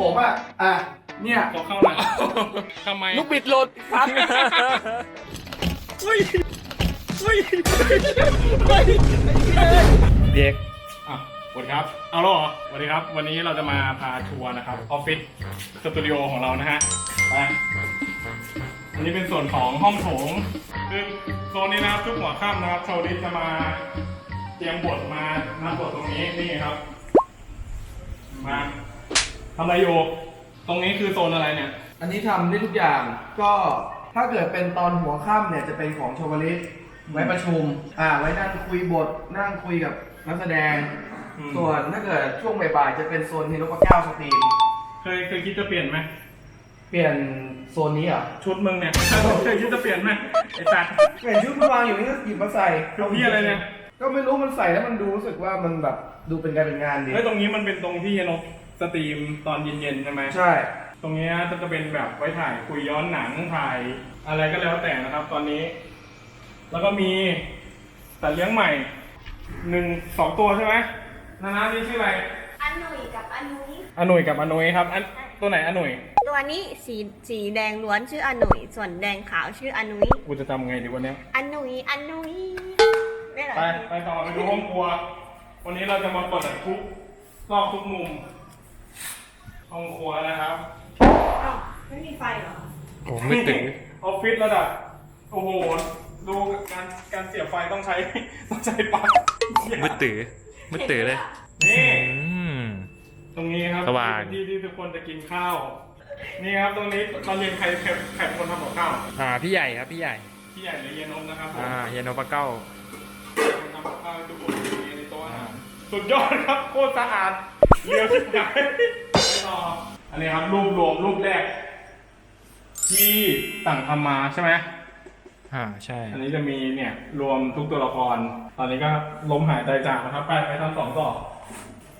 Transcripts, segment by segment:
ผมอะ อะ เนี่ย ขอเข้าหน่อย ทำไมลูกบิดหลุดครับเฮ้ยเฮ้ยเด็กอะสวัสดีครับ เอาแล้วเหรอสวัสดีครับ วันนี้เราจะมาพาทัวร์นะครับ ออฟฟิศสตูดิโอของเรานะฮะไปอันนี้เป็นส่วนของห้องโถงคือโซนนี้นะครับทุกหัวค่ำนะครับโชว์ลิสจะมาเตรียมบทมานำบทตรงนี้นี่ครับ มา ทำอะไรอยู่ ตรงนี้คือโซนอะไรเนี่ย อันนี้ทำได้ทุกอย่างก็ถ้าเกิดเป็นตอนหัวค่ำเนี่ยจะเป็นของโชวลิสไว้ประชุม อ่า ไว้นั่งคุยบท นั่งคุยกับนักแสดง อืม ส่วนถ้าเกิดช่วงบ่ายๆจะเป็นโซนเฮโรปะเก้าสตรีม เคยเคยคิดจะเปลี่ยนไหม เปลี่ยนโซนนี้เหรอะชุดมึงเนี่ย เคยคิดจะเปลี่ยนไหมไอ้สัตว์ เปลี่ยนชุดมาวางอยู่นี่ก็หยิบมาใส่คือพี่อะไรเนี่ย ก็ไม่รู้มันใส่แล้วมันดูรู้สึกว่ามันแบบดูเป็นการเป็นงานดี เฮ้ยตรงนี้มันเป็นตรงที่นก สตรีมตอนเย็นๆใช่ไหมใช่ ตรงเนี้ยจะเป็นแบบไว้ถ่ายคุยย้อนหนังถ่ายอะไรก็แล้วแต่นะครับตอนนี้ แล้วก็มีสัตว์เลี้ยงใหม่หนึ่งสองตัวใช่ไหมนานานี่ชื่ออะไรอันหนุ่ยกับอันนุ้ยอนุยกับอนุยครับอันตัวไหนอนุยตัวนี้สีสีแดงล้วนชื่ออันหนุ่ยส่วนแดงขาวชื่ออันนุ้ยกูจะจำไงดีวันเนี้ยอันหนุ่ยอันนุ้ยไม่หรอไปไปต่อไปดูห้องครัว วันนี้เราจะมาเปิดทุกซอกทุกมุม ห้องครัวนะครับอ้าวไม่มีไฟเหรอผมไม่ตื่นออฟฟิศระดับโอ้โหดูการการเสียบไฟต้องใช้ต้องใช้ปลั๊กมืดตื่นมืดตื่นเลยนี่อืมตรงนี้ครับสว่างที่ที่ทุกคนจะกินข้าว นี่ครับตรงนี้ตอนเรียนใครใครใครเป็นคนทำกับข้าวอ่าพี่ใหญ่ครับพี่ใหญ่พี่ใหญ่เลยเยนนมนะครับผมอ่าเยนโนปาเก้าคนทำกับข้าวให้ทุกคนมีในโต๊ะอาหารสุดยอดครับโคตรสะอาดเรียวชิบหายไม่ร ออันนี้ครับรูปรวมรูปแรก ที่สั่งทำมาใช่ไหมอ่าใช่ อันนี้จะมีเนี่ยรวมทุกตัวละคร ตอนนี้ก็ล้มหายตายจากนะครับ ไปไปทำสองต่อ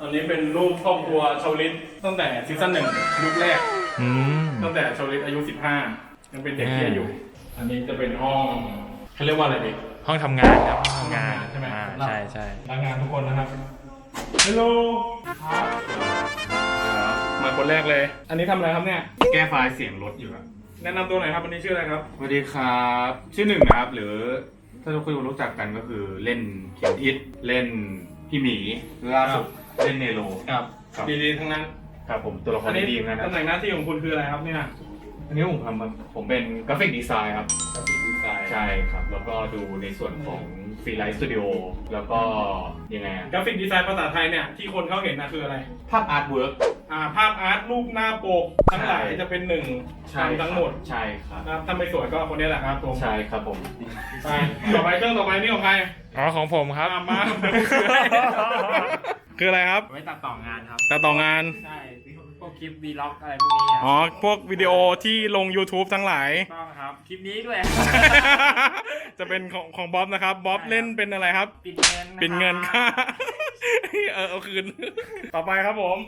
อันนี้เป็นรูปครอบครัวชาวลิตตั้งแต่ซีซั่นหนึ่งยุคแรก อืม ตั้งแต่ชาวลิตอายุ15ยังเป็นเด็กเที่ยอยู่ อันนี้จะเป็นห้องเขาเรียกว่าอะไรดีห้องทำงานครับห้องทำงานใช่ไหมอ่าใช่ใช่พนักงานทุกคนนะครับฮัลโหล มาคนแรกเลย อันนี้ทำอะไรครับเนี่ย แก้ไฟล์เสียงรถอยู่ครับแนะนำตัวหน่อยครับอันนี้ชื่ออะไรครับ สวัสดีครับ ชื่อหนึ่งนะครับ หรือถ้าทุกคนรู้จักกันก็คือเล่นเขียนทิศเล่นพี่หมีล่าสุดเล่นเนโร ครับครับ ดีๆทั้งนั้นครับผมตัวละครอันนี้ดีๆเหมือนกันนะตำแหน่งหน้าที่ของคุณคืออะไรครับเนี่ยอันนี้ผมทำผมเป็นกราฟิกดีไซน์ครับ กราฟิกดีไซน์ใช่ครับ แล้วก็ดูในส่วนของ ฟรีไลท์สตูดิโอแล้วก็ยังไงอะกราฟิกดีไซน์ภาษาไทยเนี่ย ที่คนเขาเห็นนะคืออะไร ภาพอาร์ตเวิร์ก อ่า ภาพอาร์ตรูปหน้าปกทั้งหลายใช่ จะเป็นหนึ่งใช่ทำทั้งหมดใช่ครับ นะครับถ้าไม่สวยก็คนนี้แหละครับผมใช่ครับผม ไปต่อไปเครื่องต่อไปนี่ของใครอ๋อของผมครับอ่ามา คืออะไรครับ ไว้ตัดต่องานครับตัดต่องาน ใช่พ วกคลิปวีล็อกอะไรพวกนี้ครับอ๋อ พวกวิดีโอที่ลง YouTube ทั้งหลาย ต้องครับ คลิปนี้ด้วย จะเป็นของของบ๊อบนะครับ บ๊อบใช่ครับเล่นเป็นอะไรครับ ปิดเงินเป็นเงินคค่ารับเออเอาคืน ต่อไปครับผม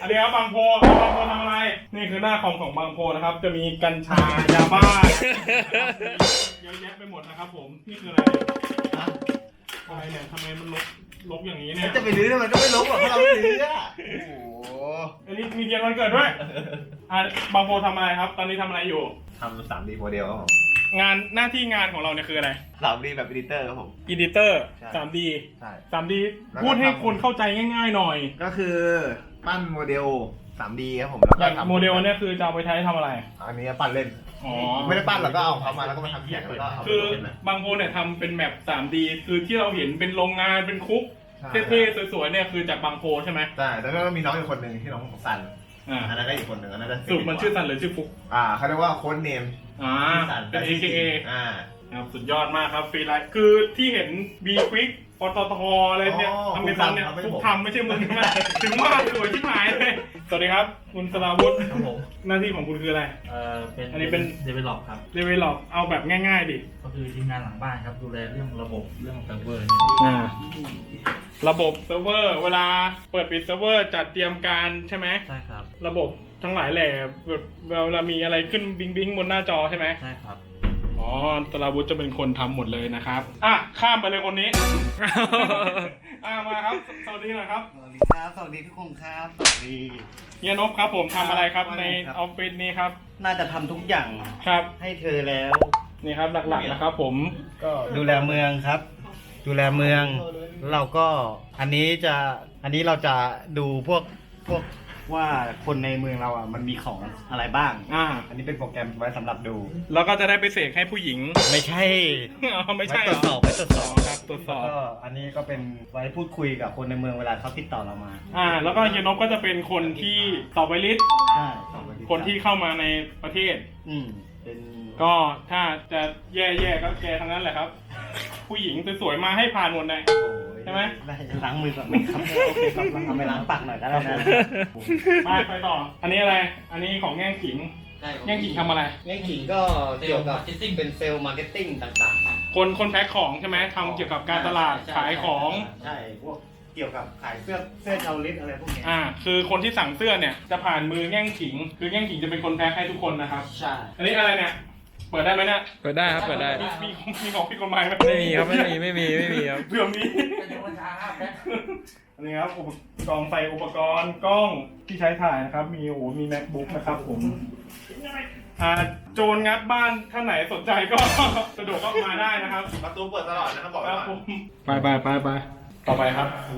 อันนี้ครับบางโพบางโพทำอะไร นี่คือหน้าคอมของบางโพนะครับ จะมีกัญชายาบ้าเยอะแยะไปหมดนะครับผม นี่คืออะไรเนี่ยอะไรเนี่ยทำไมมันลก ลกอย่างนี้เนี่ย จะไปรื้อมันก็ไม่ลบหรอกเพราะเราไม่รื้ออะโอ้โหอันนี้มีเทียนวันเกิดด้วย อะบางโพทำอะไรครับ ตอนนี้ทำอะไรอยู่ ทำสามดีโมเดลครับผมงานหน้าที่งานของเราเนี่ยคืออะไร สามดีแบบ e ดิเตอร์ครับผม อีดิเตอร์ ใช่ 3D ใช่ 3D แล้วก็พูดให้ทำ คนเข้าใจง่ายๆหน่อย ก็คือปั้นโมเดล 3D ครับผมอแล้วย่างก็ทำโมเดลเนี่ยคือจะเอาไปใช้ทำอะไร อันนี้ปั้นเล่น อ๋อ ไม่ได้ปั้นหรอกก็เอาเขามาแล้วก็มาทำแข่งแล้วก็เอาไปคือเล่นนะบางโพเนี่ยทำเป็นแมป 3D คือที่เราเห็นเป็นโรงงานเป็นคุกใช่เท่ๆสวยๆเนี่ยคือจากบางโพใช่ไหมใช่แล้วก็มีน้องอีกคนหนึ่งที่น้องของซันอ่าอันนั้นก็อีกคนหนึ่งอันนั้นจะสรุปมันชื่อซันหรือชื่อฟุกอ่าเขาเรียกว่าโค้ดเนมอ่าซันเป็น AKA อ่า ครับสุดยอดมากครับฟรีไลท์คือที่เห็น B Quick ปตทอะไรเนี่ยอ๋อทำเป็นซันเนี่ยฟุฟุกกทำทำไม่ใช่มึงใช่ไหมถึงว่าสวยที่หายเลย สวัสดีครับ คุณสราวุฒิครับผมหน้าที่ของคุณคืออะไร เอ่อเป็นอันนี้เป็น เดเวลลอปครับเรเวลล็อกเอาแบบง่าย ๆ ดิ ก็คือทีมงานหลังบ้านครับดูแลเรื่องระบบเรื่องเซิร์ฟเวอร์อ่า ระบบเซิร์ฟเวอร์ เวลาเปิดปิดเซิร์ฟเวอร์จัดเตรียมการใช่ไหม ใช่ครับระบบทั้งหลายแหล่แบบเวลามีอะไรขึ้นบิงบิงบนหน้าจอใช่ไหม ใช่ครับ อ๋อสราวุธจะเป็นคนทำหมดเลยนะครับ อะ ข้ามไปเลยคนนี้ อ่ามาครับ สวัสดีหน่อยครับ สวัสดีครับ สวัสดีทุกคนครับ สวัสดี เฮียนบครับผมทำอะไรครับครับในครับออฟฟิศนี้ครับ น่าจะทำทุกอย่างครับ ให้เธอแล้ว นี่ครับหลักๆนะครับผม ก็ดูแลเมืองครับ ดูแลเมือง เราก็อันนี้จะอันนี้เราจะดูพวกพวก ว่าคนในเมืองเราอะมันมีของอะไรบ้าง อ่า อันนี้เป็นโปรแกรมไว้สำหรับดู แล้วก็จะได้ไปเสกให้ผู้หญิง ไม่ใช่ อ๋อไม่ใช่ไว้เหตรรวอจสอบไว้ตรวจสอบ ครับตรวจสแล้วอบ ก็อันนี้ก็เป็นไว้พูดคุยกับคนในเมืองเวลาเขาติดต่อเรามาอ่า แล้วก็เฮียนบก็จะเป็นคนที่ตอบไวลิสต์ใช่สองวัคนที่เข้ามาในประเทศ อืมเป็นก็ถ้าจะแย่ๆก็แกทั้งนั้นแหละครับ ผู้หญิงสวยๆมาให้ผ่านหมดเลย โอ้ยใช่ไหมได้ล้างมือก่อนไหมครับโอเคครับเอาไปล้างปากหน่อยก็ได้นะมาไปต่อ อันนี้อะไร อันนี้ของแง่งขิงแง่งขิงทำอะไร แง่กิ่งก็เกี่ยวกับเป็นเซลล์มาร์เก็ตติ้งต่างๆ คนคนแพ็คของใช่ไหมทำเกี่ยวกับการตลาดใช่ขายของ ใช่ พวกเกี่ยวกับขายเสื้อเสื้อชาวลิตอะไรพวกเนี้ยอ่า คือคนที่สั่งเสื้อเนี่ยจะผ่านมือแง่งขิง คือแง่งขิงจะเป็นคนแพ็คให้ทุกคนนะครับ ใช่ อันนี้อะไรเนี่ย เปิดได้ไหมเนี่ยเปิดได้ครับเปิดได้มีมีมีของผิดกฎหมายไหมไม่มีครับไม่มีไม่มีไม่มีครับเผื่อมีอันนี้ครับอุปกรณ์ใส่อุปกรณ์กล้องที่ใช้ถ่ายนะครับ มีโอ้โหมี macbook นะครับผมอ่าโจรงัดบ้านท่านไหนสนใจก็สะดวกก็มาได้นะครับประตูเปิดตลอดนะครับบอกคไว้รับก่อนผมไปไปไปไปต่อไปครับโห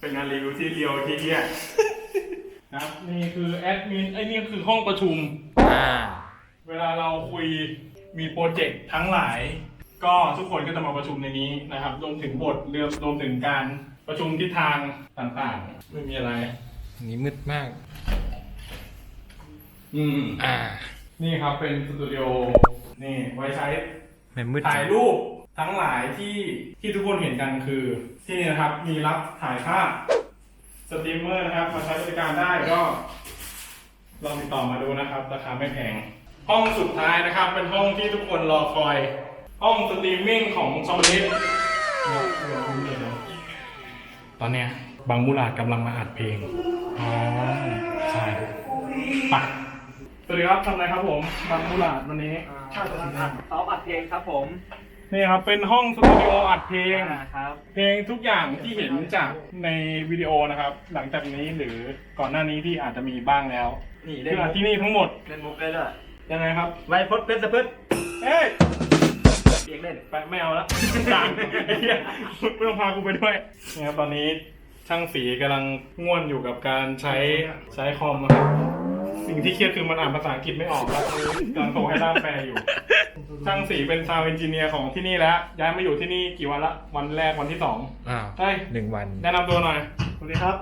เป็นงานรีวิวที่เรียวที่เที่ยนะครับนี่คือแอดมินไอ้ยนี่คือห้องประชุม อ่า เวลาเราคุยมีโปรเจกต์ทั้งหลาย ก็ทุกคนก็จะมาประชุมในนี้นะครับรวมถึงบทเรื่องรวมถึงการประชุมทิศทางต่างๆ ไม่มีอะไร นี่มืดมาก อืม อ่า นี่ครับเป็นสตูดิโอนี่ไว้ใช้ไม่มืดถ่ายรูปทั้งหลายที่ที่ทุกคนเห็นกันคือ ที่นี่นะครับมีรับถ่ายภาพสตรีมเมอร์นะครับ มาใช้บริการได้ก็ ลองติดต่อมาดูนะครับ ราคาไม่แพง ห้องสุดท้ายนะครับ เป็นห้องที่ทุกคนรอคอย ห้องสตรีมมิ่งของชอมลิสตอนเนี้ยบางมูลาดกำลังมาอัดเพลง อ๋อ ใช่ไปสวัสดีครับทำอะไรครับผมบางมูลาดวันนี้ซ้อมอัดเพลงครับผมนี่ครับเป็นห้องสตูดิโออัดเพลงครับเพลงทุกอย่างที่เห็นจากในวิดีโอนะครับ หลังจากนี้หรือก่อนหน้านี้ที่อาจจะมีบ้างแล้วนี่เล่คืนออัดมุกที่นี่ทั้งหมดเล่นมุกได้ด้วย ยังไงครับไวพดเพชรสะพึดเอ้ยเองเล่นไปไม่เอาละจางไอ้เหี้ยไม่ต้องพากูไปด้วยนี่ครับตอนนี้ช่างสีกำลังง่วนอยู่กับการใช้ใช้คอมนะครับสิ่งที่เครียดคือมันอ่านภาษาอังกฤษไม่ออกแล้วกำลังส่งให้ด้านแปลอยู่ ช่างสีเป็นซาวด์เอนจิเนียร์ของที่นี่แล้ว ย้ายมาอยู่ที่นี่กี่วันละ วันแรกวันที่สองอ้าวเฮ้ยหนึ่งวันแนะนำตัวหน่อย สวัสดีครับ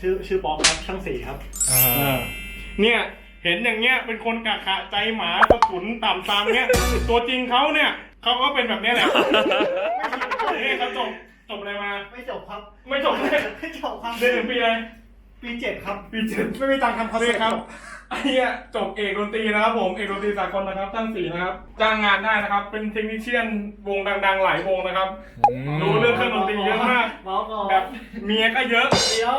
ชื่อชื่อป๊อกครับช่างสีครับอ่าเออเนี่ย เห็นอย่างเงี้ยเป็นคนกะขะใจหมาสะทุนต่ำตามเงี้ย ตัวจริงเขาเนี่ยเขาก็เป็นแบบเนี้ยแหละนี่เขาจบจบอะไรมา ไม่จบครับ ไม่จบเลยไม่จบครับเรียนถึงปีอะไร ปีเจ็ดครับ ปีเจ็ดไม่มีตังค์ทำคอนนี่เสิร์ตครับไอ้เนี้ยจบเอกดนตรีนะครับผมเอกดนตรีสากลนะครับตั้งสีนะครับจ้างงานได้นะครับ เป็นเทคนิคเชียนวงดังๆหลายวงนะครับอืมรู้เรื่องเครื่องดนตรีเยอะมากเมาส์ก่อนแบบเมียก็เยอะเดี๋ยว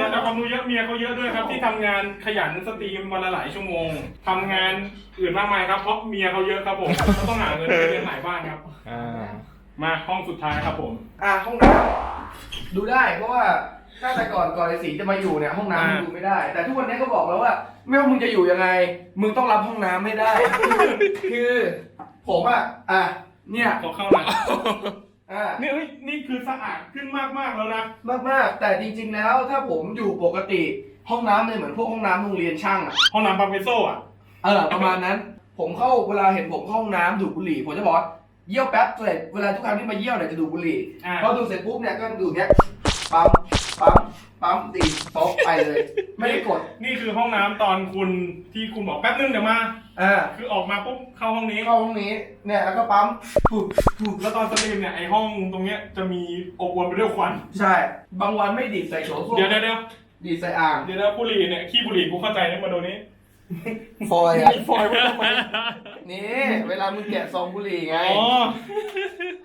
นอกจากความรู้เยอะเมียเขาเยอะด้วยครับ ที่ทำงานขยันสตรีมวันละหลายชั่วโมงทำงานอื่นมากมายครับเพราะเมียเขาเยอะครับผมเขาต้องหาเงินไปเลี้ยงหลายบ้านครับ อ่ามาห้องสุดท้ายครับผม อะห้องน้ำดูได้เพราะว่า ถ้าแต่ก่อนก่อนไอ้สีจะมาอยู่เนี่ยห้องน้ำมันดูไม่ได้ แต่ทุกวันนี้ก็บอกแล้วว่า ไม่ว่ามึงจะอยู่ยังไง มึงต้องรับห้องน้ำไม่ได้ คือ ผมอะอะเนี่ยขอเข้าหน่อยอะนี่เอ้ยนี่คือสะอาดขึ้นมากๆแล้วนะมากมากๆ แต่จริง ๆ แล้วถ้าผมอยู่ปกติ ห้องน้ำเนี่ยเหมือนพวกห้องน้ำโรงเรียนช่างอะห้องน้ำปาเปโซ่อะเออประมาณนั้น ผมเข้าเวลาเห็นผมเข้าห้องน้ำดูดบุหรี่ผมจะบอกว่าเยี่ยวแป๊บเสร็จเวลาทุกครั้งที่มาเยี่ยวเนี่ยจะดูดบุหรี่อ่าพอดูดเสร็จปุ๊บเนี่ยก็ดูดเนี้ยปั๊ม ปั๊มปั๊มตีโต๊ะไปเลย ไม่ได้กดนี่คือห้องน้ำตอนคุณที่คุณบอกแป๊บนึงเดี๋ยวมา อ่าคือออกมาปุ๊บเข้าห้องนี้เข้าห้องนี้เนี่ยแล้วก็ปั๊มปุ๊บปุ๊บแล้วตอนสตรีมเนี่ยไอห้องตรงเนี้ยจะมีอบอวลไปด้วยควัน ใช่ บางวันไม่ดีดใส่โถส้วมเดี๋ยวเดี๋ยวเดี๋ยวดีดใส่อ่างเดี๋ยวนะบุหรี่เนี่ยขี้บุหรี่กูเข้าใจนะมาดูนี้ฟอยล์อะฟอยล์ไว้ทำไมนี่เวลามึงแกะซองบุหรี่ไงอ๋อ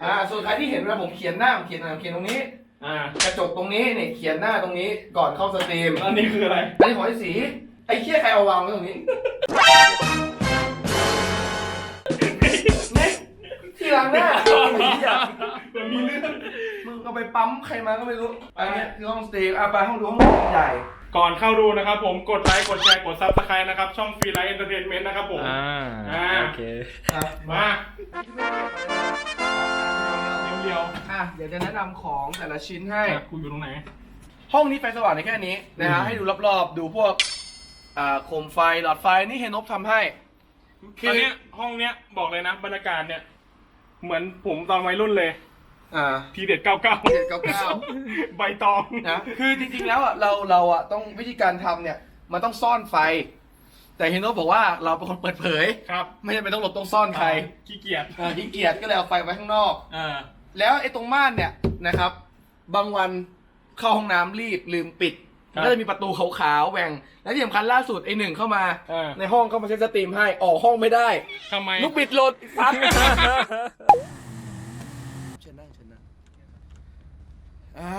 อ่าส่วนใครที่เห็นเวลาผมเขียนหน้าผมเขียนอะไรผมเขียนตรงนี้ อ่ากระจกตรงนี้เนี่ยเขียนหน้าตรงนี้ก่อนเข้าสตรีมแล้วอันนี้คืออะไร อันนี้ของไอ้สีไอ้เคี้ยใครเอาวางไว้ตรงนี้เนี่ยที่ล้างหน้าไอ้เหี้ยมันมีเรื่องมึงก็เราไปปั๊มใครมาก็ไม่รู้ไปเนี่ยคือห้องสตรีมอะไปห้องดูห้องใหญ่ ก่อนเข้าดูนะครับผมกดไลค์กดแชร์กดซับสไครต์นะครับ ช่องฟรีไลท์เอนเตอร์เทนเมนต์นะครับผม อ่า อ่า โอเค อะมาเรียว อะเดี๋ยวจะแนะนำของแต่ละชิ้นให้ๆอะคุณอยู่ตรงไหน ห้องนี้ไฟสว่างในแค่นี้นะฮะ อืม ให้ดูรอบๆ ดูพวกอ่าโคมไฟหลอดไฟนี่เฮนบทำให้ตอนเนี้ยห้องเนี้ยบอกเลยนะบรรยากาศเนี่ย เหมือนผมตอนวัยรุ่นเลย อ่า ทีเด็ดเก้าเก้าทีเด็ด99 ใบตองนะ คือจริงๆ แล้วอะเราเราอะต้องวิธีการทำเนี่ย มันต้องซ่อนไฟ แต่เฮนบบอกว่าเราเป็นคนเปิดเผย ครับไม่จำเป็นต้องหลบต้องซ่อนใครขี้เกียจอ่าขี้เกียจก็เลยเอาไฟไว้ข้างนอกอ่า แล้วไอ้ตรงม่านเนี่ยนะครับ บางวันเข้าห้องน้ำรีบลืมปิดครับ ก็จะมีประตูขาวๆแหว่ง และที่สำคัญล่าสุดไอ้หนึ่งเข้ามา เออในห้องเข้ามาเช็คสตรีมให้ออกห้องไม่ได้ ทำไม ลูกบิดหลดซัดเชิญนั่งเชิญนั่งอ่า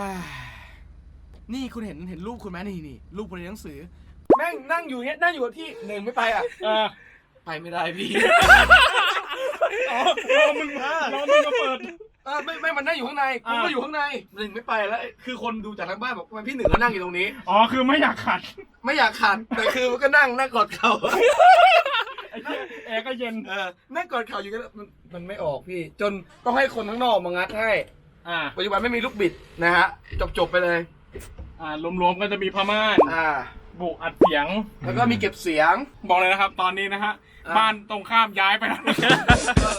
นี่คุณเห็นเห็นรูปคุณไหมนี่นี่รูปคนในหนังสือ แม่งนั่งอยู่เนี้ยนั่งอยู่กับที่หนึ่งไม่ไปอะอ่าไปไม่ได้พี่ อ๋อรอมึงมารอมึงมาเปิด เออไม่ไม่มันนั่งอยู่ข้างในคุณอ่าก็อยู่ข้างในหนึ่งไม่ไปแล้วคือคนดูจากทางบ้านบอกทำไมพี่หนึ่งก็นั่งอยู่ตรงนี้ อ๋อคือไม่อยากขัดไม่อยากขัดแต่คือมันก็นั่งนั่งกอดเข่าไอ้เหี้ยแอร์ก็เย็น เออนั่งกอดเข่าอยู่กันมันมันไม่ออกพี่ จนต้องให้คนข้างนอกมางัดให้อ่า ปัจจุบันไม่มีลูกบิดนะฮะจบจบๆไปเลย อ่ารวมๆก็จะมีผ้าม่านอ่า บุอัดเสียง แล้วก็มีเก็บเสียง บอกเลยนะครับ ตอนนี้นะฮะ อ่า บ้านตรงข้ามย้ายไปแล้ว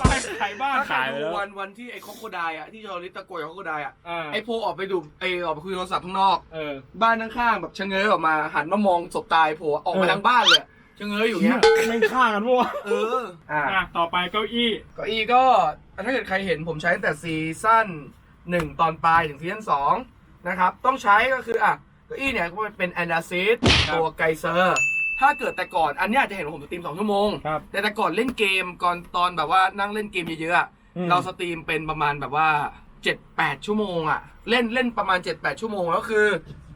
ไป ขายบ้านถ้าใครขายไปดูแล้ว วันวันที่ไอ้คอกโคไดอะที่จอริตตะโกยคอกโคไดอะอ่าไอ้โพออกไปดูไอ้ออกไปคุยโทรศัพท์ข้างนอก เออบ้านข้างๆแบบชะเง้อออกมาหันมามองศพตายโผล่ออกมาเออทางบ้านเลยชะเง้ออยู่เงี้ยไม่ฆ่ากันวะเอออ่า อะต่อไปเก้าอี้ เก็อีก็ถ้าเกิดใครเห็นผมใช้ตั้งแต่ซีซั่นหนึ่งตอนปลายถึงซีซั่นสองนะครับ ต้องใช้ก็คืออะเก้าอี้เนี่ยก็เป็นแอนดาซิสครับตัวไกเซอร์ ถ้าเกิดแต่ก่อนอันเนี้ยจะเห็นว่าผมสตรีมสองชั่วโมง ครับ แต่แต่ก่อนเล่นเกมก่อนตอนแบบว่านั่งเล่นเกมเยอะๆอะอืม เราสตรีมเป็นประมาณแบบว่า7-8ชั่วโมงอะ เล่นเล่นประมาณ7-8ชั่วโมงแล้วคือ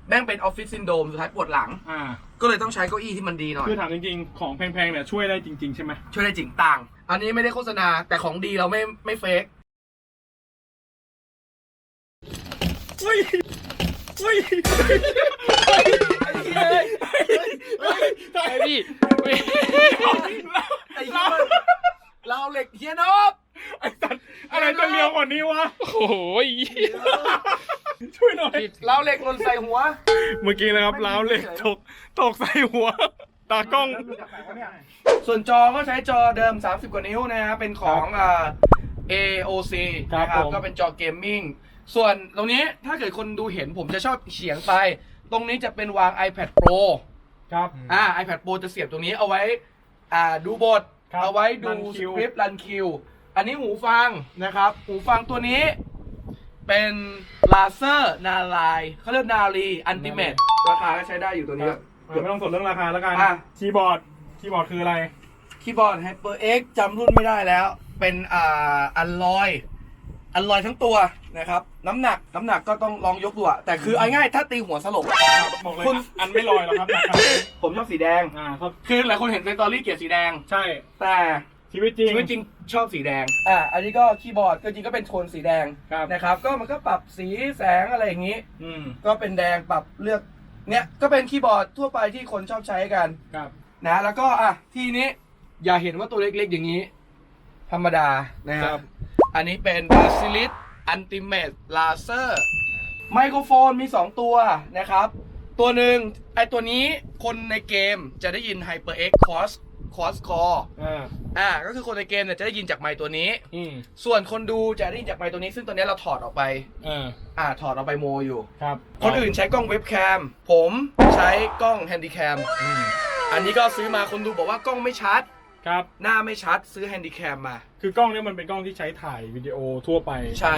แม่งเป็นออฟฟิศซินโดมสุดท้ายปวดหลัง อ่า ก็เลยต้องใช้เก้าอี้ที่มันดีหน่อย คือถามจริงๆ ของแพงๆเนี่ยช่วยได้จริง ๆ ใช่ไหมช่วยได้จริงต่าง อันนี้ไม่ได้โฆษณาแต่ของดีเราไม่ไม่เฟกเฮ้ยเฮ้ย ไอพี่ไอ้เหี้ยเราเหล็กเฮียนอบไอ้สัตว์อะไรจะเลียวกว่านี้วะ โอ้โหช่วยหน่อยเราเหล็กหล่นใส่หัว เมื่อกี้นะครับล้าวเหล็กตกตกใส่หัว ตากล้อง ส่วนจอก็ใช้จอเดิม 30 กว่านิ้วนะฮะเป็นของอ่า AOC ครับนะครับผม ก็เป็นจอเกมมิ่ง ส่วนตรงนี้ถ้าเกิดคนดูเห็นผมจะชอบเฉียงไป ตรงนี้จะเป็นวาง iPad Pro ครับ อ่า iPad Pro จะเสียบตรงนี้เอาไว้ อ่าดูบท ครับเอาไว้ดูรันสคิวคริปต์รันคิว อันนี้หูฟังนะครับ หูฟังตัวนี้ เป็นลาเซอร์นาลายเขาเรียกนาลีอันติเมตราคาก็ใช้ได้อยู่ตัวนี้ไม่ต้องสนเรื่องราคาแล้วกันอะ คีย์บอร์ดคีย์บอร์ดคืออะไร คีย์บอร์ด HyperX จำรุ่นไม่ได้แล้ว เป็นอ่าอันลอย อันลอยทั้งตัวนะครับ น้ำหนักน้ำหนักก็ต้องลองยกดูอะแต่คือเอาง่ายๆถ้าตีหัวสลบ บอกเลยคุณ อันไม่ลอยหรอกครับนะครับผมชอบสีแดง อ่าครับคือหลายคนเห็นในตอรี่เกลียดสีแดง ใช่แต่ชีวิตจริงชีวิตจริงชอบสีแดง อ่าอันนี้ก็คีย์บอร์ดก็จริงก็เป็นโทนสีแดงครับนะครับ ก็มันก็ปรับสีแสงอะไรอย่างนี้ อืมก็เป็นแดงปรับเลือกเนี้ยก็เป็นคีย์บอร์ดทั่วไปที่คนชอบใช้กันครับนะแล้วก็อะทีนี้อย่าเห็นว่าตัวเล็กๆอย่างนี้ ธรรมดานะคครัรับบ อันนี้เป็น Basilis Ultimate Laser ไมโครโฟนมี 2 ตัวนะครับ ตัวหนึ่งไอตัวนี้คนในเกมจะได้ยิน HyperX Cross Cross Core อ่าอ่าก็คือคนในเกมเนี่ยจะได้ยินจากไมค์ตัวนี้ อืมส่วนคนดูจะได้ยินจากไมค์ตัวนี้ ซึ่งตัวนี้เราถอดออกไปอ่าอ่าถอดออกไปโมอยู่ ครับ คนอื่นใช้กล้องเว็บแคม ผมใช้กล้องแฮนดิแคม อืมอันนี้ก็ซื้อมาคนดูบอกว่ากล้องไม่ชัด ครับ หน้าไม่ชัดซื้อแฮนดิแคมมา คือกล้องเนี้มันเป็นกล้องที่ใช้ถ่ายวิดีโอทั่วไป ใช่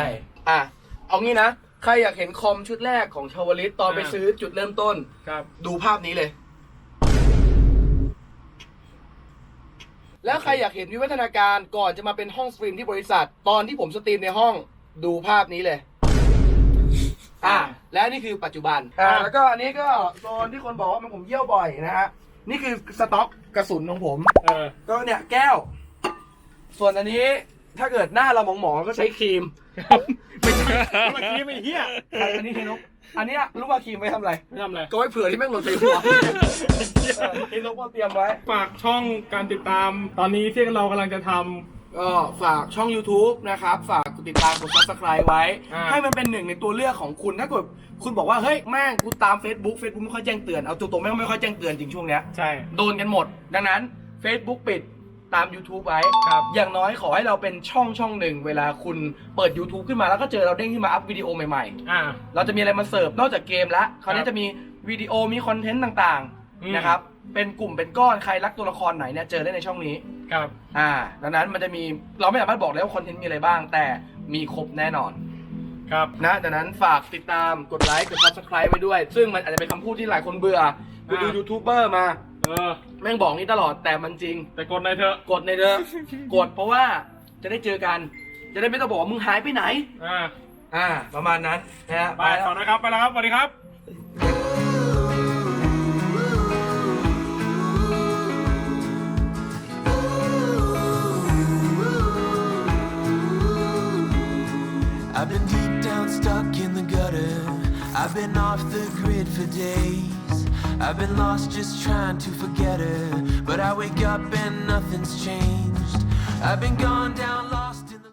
อะ เอางี้นะ ใครอยากเห็นคอมชุดแรกของชาวลิตตอนไปซื้อจุดเริ่มต้น ครับ ดูภาพนี้เลย แล้วใครอยากเห็นวิวัฒนาการก่อนจะมาเป็นห้องสตรีมที่บริษัท ตอนที่ผมสตรีมในห้องดูภาพนี้เลย อ่า และนี่คือปัจจุบัน อ่า แล้วก็อันนี้ก็โซนที่คนบอกว่ามันผมเยี่ยวบ่อยนะฮะ นี่คือสต็อกกระสุนของผม เออ ก็เนี่ยแก้ว ส่วนอันนี้ถ้าเกิดหน้าเราหมองๆก็ใช้ครีมคไม่ใช่เมื่อกี้ไม่เฮียอันนี้เฮนกอันเนี้ยรู้ว่าครีมไว้ทำอะไร ไม่ทำอะไรก็ไว้เผื่อที่แม่งหล่นใส่หัวเฮนกก็เตรียมไว้ ฝากช่องการติดตาม ตอนนี้ที่เรากำลังจะทำ ก็ฝากช่อง YouTube นะครับ ฝากกดติดตามกด subscribe ไว้ อ่า ให้มันเป็นหนึ่งในตัวเลือกของคุณ ถ้าเกิดคุณบอกว่า เฮ้ย แม่งกูตาม Facebook Facebook ไม่ค่อยแจ้งเตือน เอาตัวตรงแม่งไม่ค่อยแจ้งเตือนจริงช่วงเนี้ย ใช่ โดนกันหมด ดังนั้น Facebook ปิดตาม YouTube ไว้ ครับ อย่างน้อยขอให้เราเป็นช่องช่องหนึ่ง เวลาคุณเปิด YouTube ขึ้นมาแล้วก็เจอเราเด้งขึ้นมาอัพวิดีโอใหม่ อ่า ๆ เราจะมีอะไรมาเสิร์ฟนอกจากเกมแล้วคราวนี้จะมีวิดีโอมีคอนเทนต์ต่างอืม ๆนะครับ เป็นกลุ่มเป็นก้อนใครรักตัวละครไหนเนี่ยเจอได้ในช่องนี้ ครับ อ่า ดังนั้นมันจะมีเราไม่สามารถบอกได้ว่าคอนเทนต์มีอะไรบ้าง แต่มีครบแน่นอน ครับ นะดังนั้นฝากติดตามกดไลค์กด subscribe ไว้ด้วย ซึ่งมันอาจจะเป็นคำพูดที่หลายคนเบื่อไปดูอ่า ยูทูบเบอร์มา เออ แม่งบอกนี่ตลอดแต่มันจริง แต่กดในอยเถอะ กดในเด้อ กดเพราะว่าจะได้เจอกัน จะได้ไม่ต้องบอกว่ามึงหายไปไหน อ่า อ่า ประมาณนั้นนะฮะไปไปแล้ต่อวนะครับ ไปแล้วครับ สวัสดีครับ I've been deep down, stuck in the gutter. I've been off the grid for days. I've been lost just trying to forget her. But I wake up and nothing's changed. I've been gone down.